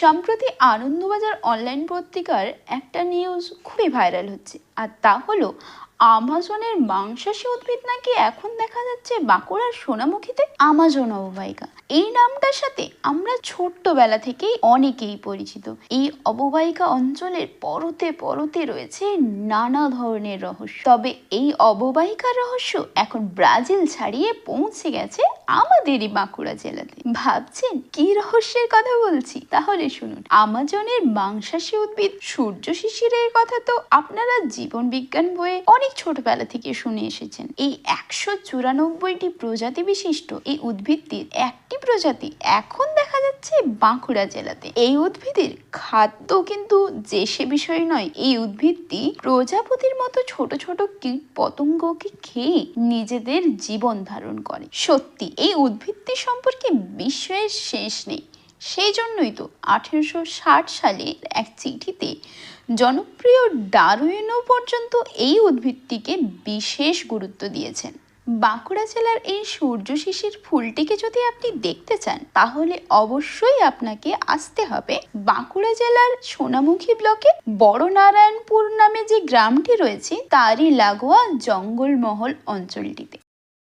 সম্প্রতি আনন্দবাজার অনলাইন পত্রিকার একটা নিউজ খুবই ভাইরাল হচ্ছে, আর তা হলো, আমাজনের মাংসাশী উদ্ভিদ নাকি এখন দেখা যাচ্ছে বাঁকুড়ার সোনামুখীতে? আমাজন অববাহিকা। এই নামটার সাথে আমরা ছোট্টবেলা থেকেই অনেকেই পরিচিত। এই অববাহিকা অঞ্চলের পরতে পরতে রয়েছে নানা ধরনের রহস্য। তবে এই অববাহিকার রহস্য এখন ব্রাজিল ছাড়িয়ে পৌঁছে গেছে আমাদেরই বাঁকুড়া জেলাতে। ভাবছেন কি রহস্যের কথা বলছি? তাহলে শুনুন, আমাজনের মাংসাশী উদ্ভিদ সূর্য শিশিরের কথা তো আপনারা জীবন বিজ্ঞান বইয়ে অনেক ছোটবেলা থেকে শুনে এসেছেন। এই একশো চুরানব্বইটি প্রজাতি বিশিষ্ট এই উদ্ভিদটির একটি প্রজাতি এখন দেখা যাচ্ছে বাঁকুড়া জেলাতে। এই উদ্ভিদের খাদ্য কিন্তু যে সে বিষয় নয়, এই উদ্ভিদটি প্রজাপতির মতো ছোট ছোট কীট পতঙ্গকে খেয়ে নিজেদের জীবন ধারণ করে। সত্যি, এই উদ্ভিদটি সম্পর্কে বিশ্বের শেষ নেই। সেই জন্যই তো আঠেরোশো ষাট সালে এক চিঠিতে জনপ্রিয় ডারউইনও পর্যন্ত এই উদ্ভিদটিকে বিশেষ গুরুত্ব দিয়েছেন। বাঁকুড়া জেলার এই সূর্য শিশির ফুলটিকে যদি আপনি দেখতে চান, তাহলে অবশ্যই আপনাকে আসতে হবে বাঁকুড়া জেলার সোনামুখী ব্লকে। বড় নারায়ণপুর নামে যে গ্রামটি রয়েছে, তারই লাগোয়া জঙ্গলমহল অঞ্চলটিতে।